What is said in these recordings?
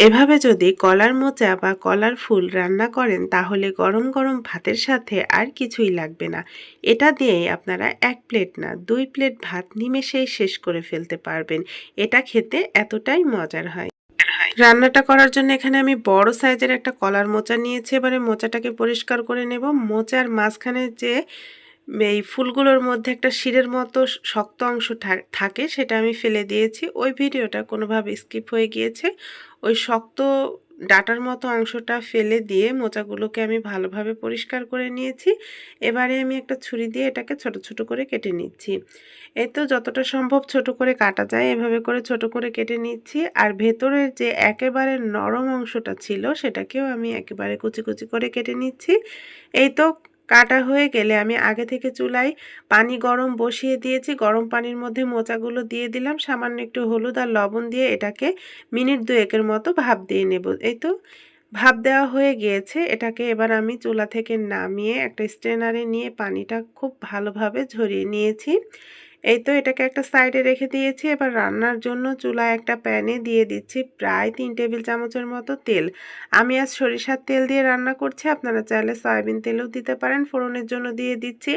এভাবে যদি কলার মোচা বা কলার ফুল রান্না করেন, তাহলে গরম গরম ভাতের সাথে আর কিছুই লাগবে না। এটা দিয়েই আপনারা এক প্লেট না, দুই প্লেট ভাত নিমেষেই শেষ করে ফেলতে পারবেন। এটা খেতে এতটাই মজার হয়। রান্নাটা করার জন্য এখানে আমি বড় সাইজের একটা কলার মোচা নিয়েছি। এবারে মোচাটাকে পরিষ্কার করে নেব। মোচার মাঝখানে যে এই ফুলগুলোর মধ্যে একটা শিরের মতো শক্ত অংশ থাকে সেটা আমি ফেলে দিয়েছি। ওই ভিডিওটা কোনোভাবে স্কিপ হয়ে গিয়েছে। ওই শক্ত ডাটার মতো অংশটা ফেলে দিয়ে মোচাগুলোকে আমি ভালোভাবে পরিষ্কার করে নিয়েছি। এবারে আমি একটা ছুরি দিয়ে এটাকে ছোট ছোট করে কেটে নিচ্ছি। এই তো যতটা সম্ভব ছোট করে কাটা যায়, এভাবে করে ছোট করে কেটে নিচ্ছি। আর ভেতরের যে একেবারে নরম অংশটা ছিল সেটাকেও আমি একেবারে কুচি কুচি করে কেটে নিচ্ছি। এই তো কাটা হয়ে গেলে আমি আগে থেকে চুলায় পানি গরম বসিয়ে দিয়েছি। গরম পানির মধ্যে মোচাগুলো দিয়ে দিলাম। সামান্য একটু হলুদ আর লবণ দিয়ে এটাকে মিনিট দুয়েকের মতো ভাপ দিয়ে নেব। এই তো ভাব দেওয়া হয়ে গিয়েছে। এটাকে এবার আমি চুলা থেকে নামিয়ে একটা স্ট্রেনারে নিয়ে পানিটা খুব ভালোভাবে ঝরিয়ে নিয়েছি। এই তো এটাকে একটা সাইডে রেখে দিয়েছি। এবার রান্নার জন্য চুলায় একটা প্যানে দিয়ে দিচ্ছি প্রায় তিন টেবিল চামচের মতো তেল। আমি আজ সরিষার তেল দিয়ে রান্না করছি। আপনারা চাইলে সয়াবিন তেলও দিতে পারেন। ফোড়নের জন্য দিয়ে দিচ্ছি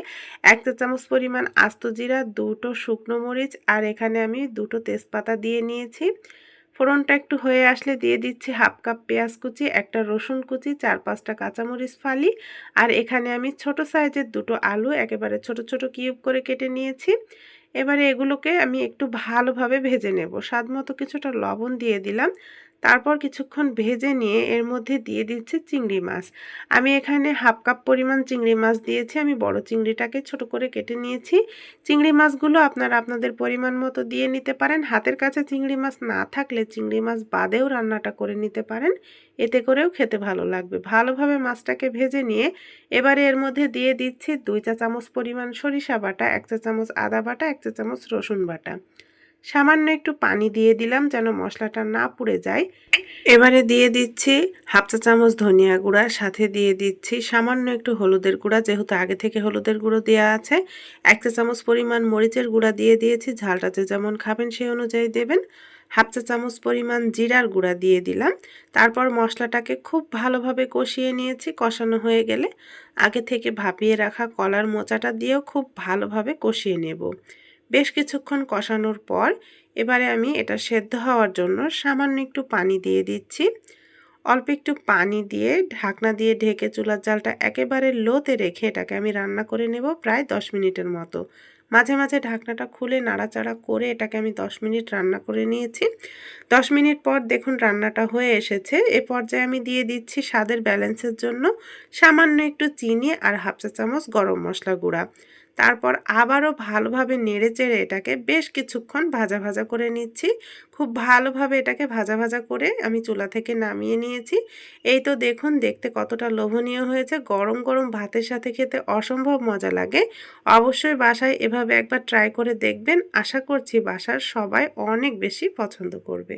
এক চা চামচ পরিমাণ আস্ত জিরা, দুটো শুকনো মরিচ আর এখানে আমি দুটো তেজপাতা দিয়ে নিয়েছি। ফোড়নটা একটু হয়ে আসলে দিয়ে দিচ্ছি হাফ কাপ পেঁয়াজ কুচি, একটা রসুন কুচি, চার পাঁচটা কাঁচামরিচ ফালি। আর এখানে আমি ছোট সাইজের দুটো আলু একেবারে ছোট ছোট কিউব করে কেটে নিয়েছি। এবারে এগুলোকে আমি একটু ভালোভাবে ভেজে নেব। স্বাদ মতো কিছুটা লবণ দিয়ে দিলাম। তারপর কিছুক্ষণ ভেজে নিয়ে এর মধ্যে দিয়ে দিচ্ছি চিংড়ি মাছ। আমি এখানে হাফ কাপ পরিমাণ চিংড়ি মাছ দিয়েছি। আমি বড় চিংড়িটাকে ছোট করে কেটে নিয়েছি। চিংড়ি মাছগুলো আপনারা আপনাদের পরিমাণ মতো দিয়ে নিতে পারেন। হাতের কাছে চিংড়ি মাছ না থাকলে চিংড়ি মাছ বাদেও রান্নাটা করে নিতে পারেন। এতে করেও খেতে ভালো লাগবে। ভালোভাবে মাছটাকে ভেজে নিয়ে এবারে এর মধ্যে দিয়ে দিচ্ছি দুই চা চামচ পরিমাণ সরিষা বাটা, এক চা চামচ আদা বাটা, এক চা চামচ রসুন বাটা। সামান্য একটু পানি দিয়ে দিলাম যেন মশলাটা না পুড়ে যায়। এবারে দিয়ে দিচ্ছি হাফ চা চামচ ধনিয়া গুঁড়া, সাথে দিয়ে দিচ্ছি সামান্য একটু হলুদের গুঁড়া, যেহেতু আগে থেকে হলুদের গুঁড়ো দেওয়া আছে। এক চা চামচ পরিমাণ মরিচের গুঁড়া দিয়ে দিয়েছি, ঝালটা যে যেমন খাবেন সেই অনুযায়ী দেবেন। হাফ চা চামচ পরিমাণ জিরার গুঁড়া দিয়ে দিলাম। তারপর মশলাটাকে খুব ভালোভাবে কষিয়ে নিয়েছি, কষানো হয়ে গেলে। আগে থেকে ভাপিয়ে রাখা কলার মোচাটা দিয়েও খুব ভালোভাবে কষিয়ে নেব। বেশ কিছুক্ষণ কষানোর পর এবারে আমি এটা সেদ্ধ হওয়ার জন্য সামান্য একটু পানি দিয়ে দিচ্ছি। অল্প একটু পানি দিয়ে ঢাকনা দিয়ে ঢেকে চুলার জালটা একেবারে লোতে রেখে এটাকে আমি রান্না করে নেব প্রায় দশ মিনিটের মতো। মাঝে মাঝে ঢাকনাটা খুলে নাড়াচাড়া করে এটাকে আমি দশ মিনিট রান্না করে নিয়েছি। দশ মিনিট পর দেখুন রান্নাটা হয়ে এসেছে। এ পর্যায়ে আমি দিয়ে দিচ্ছি স্বাদের ব্যালেন্সের জন্য সামান্য একটু চিনি আর হাফ চা চামচ গরম মশলা গুঁড়া। তারপর আবারও ভালোভাবে নেড়ে চেড়ে এটাকে বেশ কিছুক্ষণ ভাজা ভাজা করে নিচ্ছি। খুব ভালোভাবে এটাকে ভাজা ভাজা করে আমি চুলা থেকে নামিয়ে নিয়েছি। এই তো দেখুন, দেখতে কতটা লোভনীয় হয়েছে। গরম গরম ভাতের সাথে খেতে অসম্ভব মজা লাগে। অবশ্যই বাসায় এভাবে একবার ট্রাই করে দেখবেন। আশা করছি বাসার সবাই অনেক বেশি পছন্দ করবে।